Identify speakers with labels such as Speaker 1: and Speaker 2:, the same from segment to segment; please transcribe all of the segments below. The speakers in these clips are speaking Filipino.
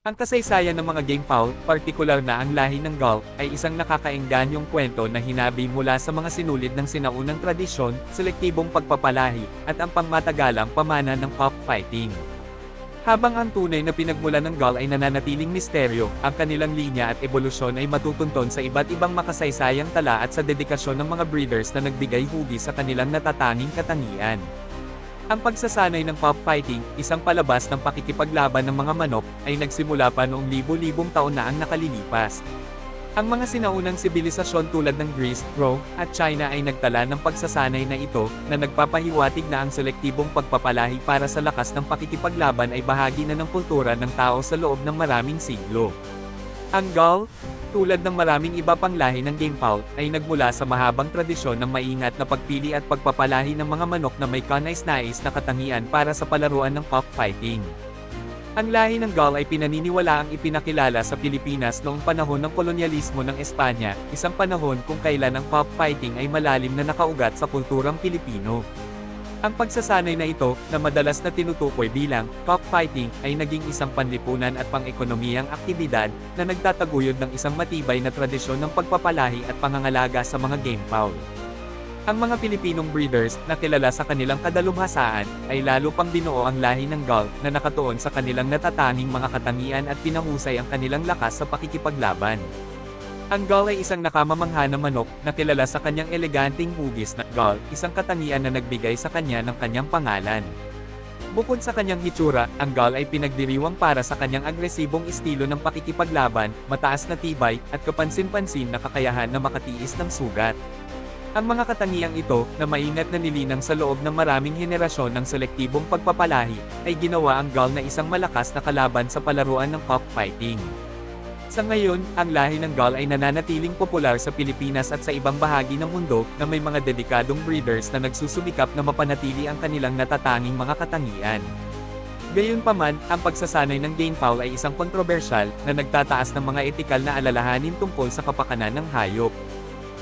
Speaker 1: Ang kasaysayan ng mga game foul, partikular na ang lahi ng Gaul, ay isang nakakaengganyong kwento na hinabi mula sa mga sinulid ng sinaunang tradisyon, selektibong pagpapalahi, at ang pangmatagalang pamana ng pop fighting. Habang ang tunay na pinagmula ng Gaul ay nananatiling misteryo, ang kanilang linya at ebolusyon ay matutunton sa iba't ibang makasaysayang tala at sa dedikasyon ng mga breeders na nagbigay hugi sa kanilang natatanging katangian. Ang pagsasanay ng pop fighting, isang palabas ng pakikipaglaban ng mga manok, ay nagsimula pa noong libo-libong taon na ang nakalilipas. Ang mga sinaunang sibilisasyon tulad ng Greece, Rome, at China ay nagtala ng pagsasanay na ito, na nagpapahiwatig na ang selektibong pagpapalahi para sa lakas ng pakikipaglaban ay bahagi na ng kultura ng tao sa loob ng maraming siglo. Ang Gaul, tulad ng maraming iba pang lahi ng game foul, ay nagmula sa mahabang tradisyon ng maingat na pagpili at pagpapalahi ng mga manok na may kanais-nais na katangian para sa palaruan ng pop fighting. Ang lahi ng Gaul ay pinaniniwala ang ipinakilala sa Pilipinas noong panahon ng kolonyalismo ng Espanya, isang panahon kung kailan ang pop fighting ay malalim na nakaugat sa kulturang Pilipino. Ang pagsasanay na ito, na madalas na tinutukoy bilang cockfighting, ay naging isang panlipunan at pang-ekonomiyang aktibidad na nagtataguyod ng isang matibay na tradisyon ng pagpapalahi at pangangalaga sa mga game foul. Ang mga Pilipinong breeders, na kilala sa kanilang kadalumhasaan, ay lalo pang binuo ang lahi ng Gaul na nakatuon sa kanilang natatanging mga katangian at pinahusay ang kanilang lakas sa pakikipaglaban. Ang Gaul ay isang nakamamangha na manok na kilala sa kanyang eleganteng hugis na Gaul, isang katangian na nagbigay sa kanya ng kanyang pangalan. Bukod sa kanyang hitsura, ang Gaul ay pinagdiriwang para sa kanyang agresibong estilo ng pakikipaglaban, mataas na tibay, at kapansin-pansin na kakayahan na makatiis ng sugat. Ang mga katangiang ito, na maingat na nilinang sa loob ng maraming henerasyon ng selektibong pagpapalahi, ay ginawa ang Gaul na isang malakas na kalaban sa palaruan ng cockfighting. Sa ngayon, ang lahi ng Gaul ay nananatiling popular sa Pilipinas at sa ibang bahagi ng mundo na may mga dedikadong breeders na nagsusumikap na mapanatili ang kanilang natatanging mga katangian. Gayunpaman, ang pagsasanay ng game foul ay isang kontrobersyal na nagtataas ng mga etikal na alalahanin tungkol sa kapakanan ng hayop.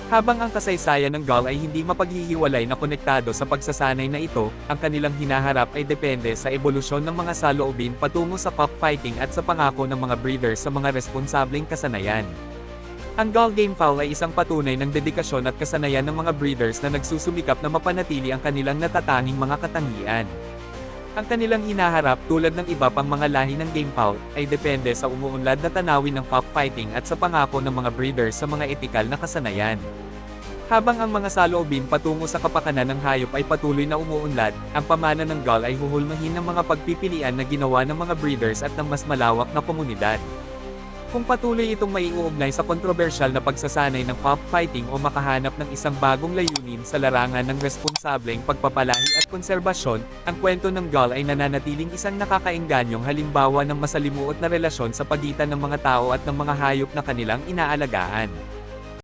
Speaker 1: Habang ang kasaysayan ng Gaul ay hindi mapaghihiwalay na konektado sa pagsasanay na ito, ang kanilang hinaharap ay depende sa ebolusyon ng mga saloobin patungo sa cockfighting at sa pangako ng mga breeders sa mga responsableng kasanayan. Ang Gaul Game Foul ay isang patunay ng dedikasyon at kasanayan ng mga breeders na nagsusumikap na mapanatili ang kanilang natatanging mga katangian. Ang kanilang hinaharap tulad ng iba pang mga lahi ng game foul ay depende sa umuunlad na tanawin ng cockfighting at sa pangako ng mga breeders sa mga etikal na kasanayan. Habang ang mga saloobin patungo sa kapakanan ng hayop ay patuloy na umuunlad, ang pamana ng Gaul ay huhulmahin ng mga pagpipilian na ginawa ng mga breeders at ng mas malawak na komunidad. Kung patuloy itong maiuugnay sa kontrobersyal na pagsasanay ng pop fighting o makahanap ng isang bagong layunin sa larangan ng responsableng pagpapalahi at konserbasyon, ang kwento ng Gaul ay nananatiling isang nakakaenganyong halimbawa ng masalimuot na relasyon sa pagitan ng mga tao at ng mga hayop na kanilang inaalagaan.